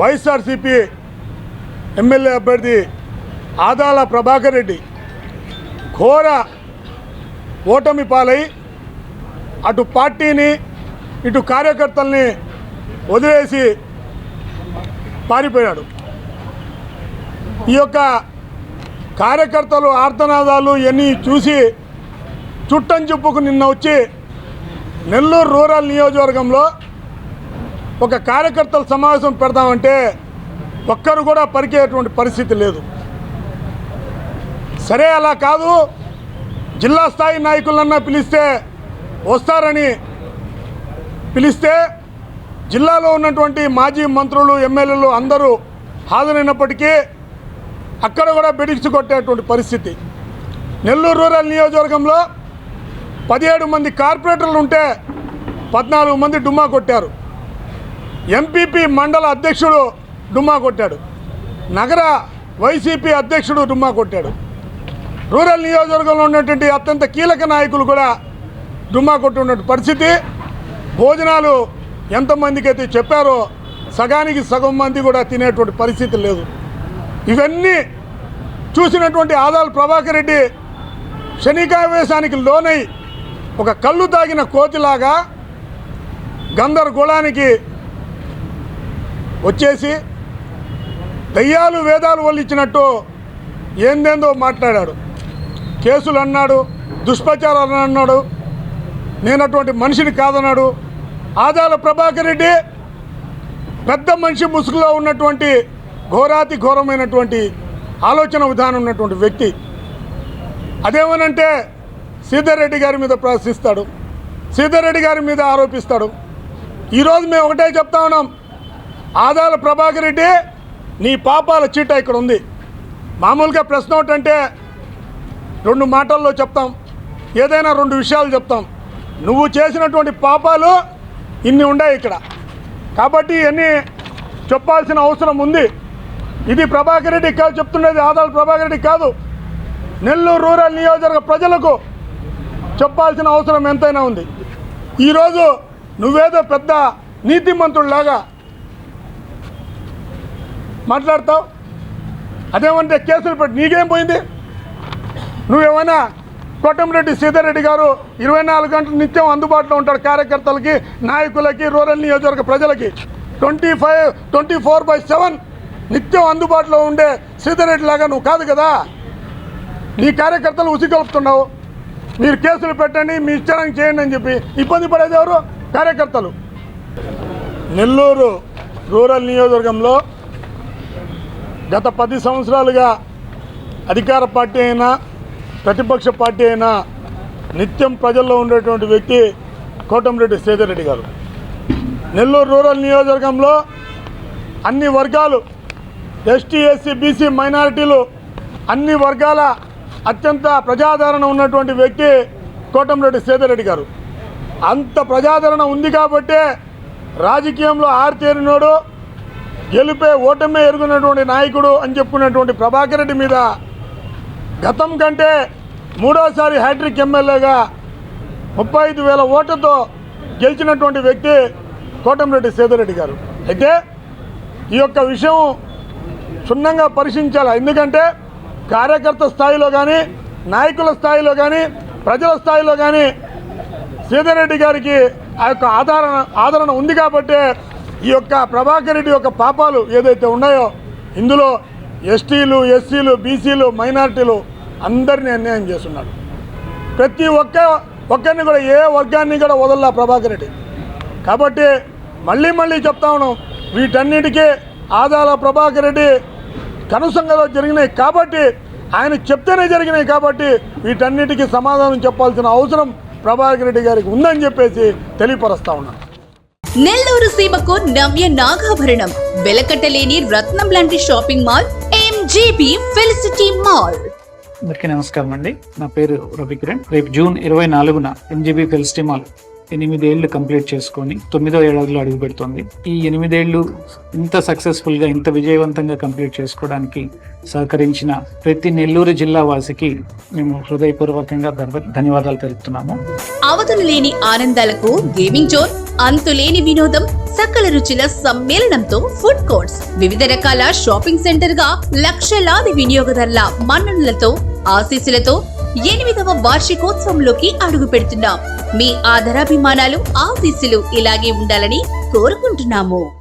YSRCP MLA అభ్యర్థి ఆదాల ప్రభాకర్ రెడ్డి ఘోర ఓటమి పాలై అటు పార్టీని ఇటు కార్యకర్తల్ని వదిలేసి పారిపోయాడు. ఈ యొక్క కార్యకర్తలు ఆర్తనాదాలు ఇవన్నీ చూసి చుట్టం చెప్పుకు నిన్న వచ్చి నెల్లూరు రూరల్ నియోజకవర్గంలో ఒక కార్యకర్తల సమావేశం పెడదామంటే ఒక్కరు కూడా పరికేటువంటి పరిస్థితి లేదు. సరే అలా కాదు. జిల్లా స్థాయి నాయకులన్నా పిలిస్తే వస్తారని పిలిస్తే జిల్లాలో ఉన్నటువంటి మాజీ మంత్రులు ఎమ్మెల్యేలు అందరూ హాజరైనప్పటికీ అక్కడ కూడా బెడిచి కొట్టేటువంటి పరిస్థితి. నెల్లూరు రూరల్ నియోజకవర్గంలో పదిహేడు మంది కార్పొరేటర్లు ఉంటే పద్నాలుగు మంది డుమ్మా కొట్టారు. ఎంపీపీ మండల అధ్యక్షుడు డుమ్మా కొట్టాడు. నగర వైసీపీ అధ్యక్షుడు డుమ్మా కొట్టాడు. రూరల్ నియోజకవర్గంలో ఉన్నటువంటి అత్యంత కీలక నాయకులు కూడా డుమ్మా కొట్టున్న పరిస్థితి. భోజనాలు ఎంతమందికైతే చెప్పారో సగానికి సగం మంది కూడా తినేటువంటి పరిస్థితి లేదు. ఇవన్నీ చూసినటువంటి ఆదాలు ప్రభాకర్ రెడ్డి శనికావేశానికి లోనై ఒక కళ్ళు తాగిన కోతిలాగా గందరగోళానికి వచ్చేసి దయ్యాలు వేదాలు వల్లించినట్టు ఏందేందో మాట్లాడాడు. కేసులు అన్నాడు దుష్ప్రచారాలు అన్నాడు నేను అటువంటి మనిషిని కాదన్నాడు. ఆదాల ప్రభాకర్ రెడ్డి పెద్ద మనిషి ముసుగులో ఉన్నటువంటి ఘోరాతి ఘోరమైనటువంటి ఆలోచన విధానం ఉన్నటువంటి వ్యక్తి. అదేమనంటే రెడ్డి గారి మీద ప్రశ్నిస్తాడు సీతారెడ్డి గారి మీద ఆరోపిస్తాడు. ఈరోజు మేము ఒకటే చెప్తా ఉన్నాం ఆదాల ప్రభాకర్ రెడ్డి నీ పాపాల చీట ఇక్కడ ఉంది. మామూలుగా ప్రశ్న ఒకటంటే రెండు మాటల్లో చెప్తాం. ఏదైనా రెండు విషయాలు చెప్తాం. నువ్వు చేసినటువంటి పాపాలు ఇన్ని ఉన్నాయి ఇక్కడ. కాబట్టి ఇవన్నీ చెప్పాల్సిన అవసరం ఉంది. ఇది ప్రభాకర్ రెడ్డి కాదు చెప్తున్నది ఆదాల ప్రభాకర్ రెడ్డి కాదు. నెల్లూరు రూరల్ నియోజకవర్గ ప్రజలకు చెప్పాల్సిన అవసరం ఎంతైనా ఉంది. ఈరోజు నువ్వేదో పెద్ద నీతిమంతుడిలాగా మాట్లాడతావు? అదేమంటే కేసులు పెట్టి నీకేం పోయింది? నువ్వేమైనా కోటమిరెడ్డి సీతారెడ్డి గారు ఇరవై నాలుగు గంటలు నిత్యం అందుబాటులో ఉంటాడు కార్యకర్తలకి నాయకులకి రూరల్ నియోజకవర్గ ప్రజలకి. Twenty five twenty four by seven నిత్యం అందుబాటులో ఉండే సీతారెడ్డి లాగా నువ్వు కాదు కదా? నీ కార్యకర్తలు ఉసిగొలుపుతున్నావు. మీరు కేసులు పెట్టండి మీ ఇష్టానికి చేయండి అని చెప్పి. ఇబ్బంది పడేది ఎవరు? కార్యకర్తలు. నెల్లూరు రూరల్ నియోజకవర్గంలో గత పది సంవత్సరాలుగా అధికార పార్టీ అయినా ప్రతిపక్ష పార్టీ అయినా నిత్యం ప్రజల్లో ఉండేటువంటి వ్యక్తి కోటంరెడ్డి శ్రీధర్ రెడ్డి గారు. నెల్లూరు రూరల్ నియోజకవర్గంలో అన్ని వర్గాలు ఎస్టీ ఎస్సీ బీసీ మైనారిటీలు అన్ని వర్గాల అత్యంత ప్రజాదరణ ఉన్నటువంటి వ్యక్తి కోటంరెడ్డి శ్రీధర్ రెడ్డి గారు. అంత ప్రజాదరణ ఉంది కాబట్టే రాజకీయంలో ఆరితేరినోడు గెలిపే ఓటమే ఎరుగునటువంటి నాయకుడు అని చెప్పుకున్నటువంటి ప్రభాకర్ రెడ్డి మీద గతం కంటే మూడోసారి హ్యాట్రిక్ ఎమ్మెల్యేగా ముప్పై ఐదు వేల ఓట్లతో గెలిచినటువంటి వ్యక్తి కోటమిరెడ్డి సేదరెడ్డి గారు. అయితే ఈ యొక్క విషయం క్షుణ్ణంగా పరిశీలించాలి? ఎందుకంటే కార్యకర్త స్థాయిలో కానీ నాయకుల స్థాయిలో కానీ ప్రజల స్థాయిలో కానీ సీతారెడ్డి గారికి ఆ యొక్క ఆదరణ ఆదరణ ఉంది కాబట్టి ఈ యొక్క ప్రభాకర్ రెడ్డి యొక్క పాపాలు ఏదైతే ఉన్నాయో ఇందులో ఎస్టీలు ఎస్సీలు బీసీలు మైనార్టీలు అందరినీ అన్యాయం చేస్తున్నాడు ప్రతి ఒక్క ఒక్కరిని కూడా ఏ వర్గాన్ని కూడా వదల్లా ప్రభాకర్ రెడ్డి. కాబట్టి మళ్ళీ మళ్ళీ చెప్తా ఉన్నాం వీటన్నిటికీ ఆదాల ప్రభాకర్ రెడ్డి కనుసంగలో జరిగినాయి కాబట్టి ఆయన చెప్తేనే జరిగినాయి కాబట్టి వీటన్నిటికీ సమాధానం చెప్పాల్సిన అవసరం ప్రభాకర్ రెడ్డి గారికి ఉందని చెప్పేసి తెలియపరుస్తా ఉన్నాను నెల్లూరు సీమకు నవ్య నాగాభరణం. వెలకట్టలేని రత్నం లాంటి shopping mall M G B felicity mall అందరికీ నమస్కారం అండి. నా పేరు రవికిరణ్ రేపు జూన్ ఇరవై నాలుగున ఎంజీబీ ఫెలిస్టిమాల్ ఎనిమిదేళ్ళు కంప్లీట్ చేసుకొని తొమ్మిదో ఏడాదిలో అడుగు పెడుతోంది. ఈ ఎనిమిదేళ్ళు ఇంత సక్సెస్ఫుల్గా ఇంత విజయవంతంగా కంప్లీట్ చేసుకోవడానికి సహకరించిన ప్రతి నెల్లూరు జిల్లా వాసికి మేము హృదయపూర్వకంగా ధన్యవాదాలు తెలుపుతున్నాము. అవధులు లేని ఆనందాలకు గేమింగ్ జోన్ అంతులేని వినోదం సకల రుచుల సమ్మేళనంతో ఫుడ్ కోర్ట్స్. వివిధ రకాల షాపింగ్ సెంటర్గా లక్షలాది వినియోగదారుల మన్ననలతో ఆశీస్సులతో ఎనిమిదవ వార్షికోత్సవంలోకి అడుగు పెడుతున్నాం. మీ ఆధారాభిమానాలు ఆశీస్సులు ఇలాగే ఉండాలని కోరుకుంటున్నాము.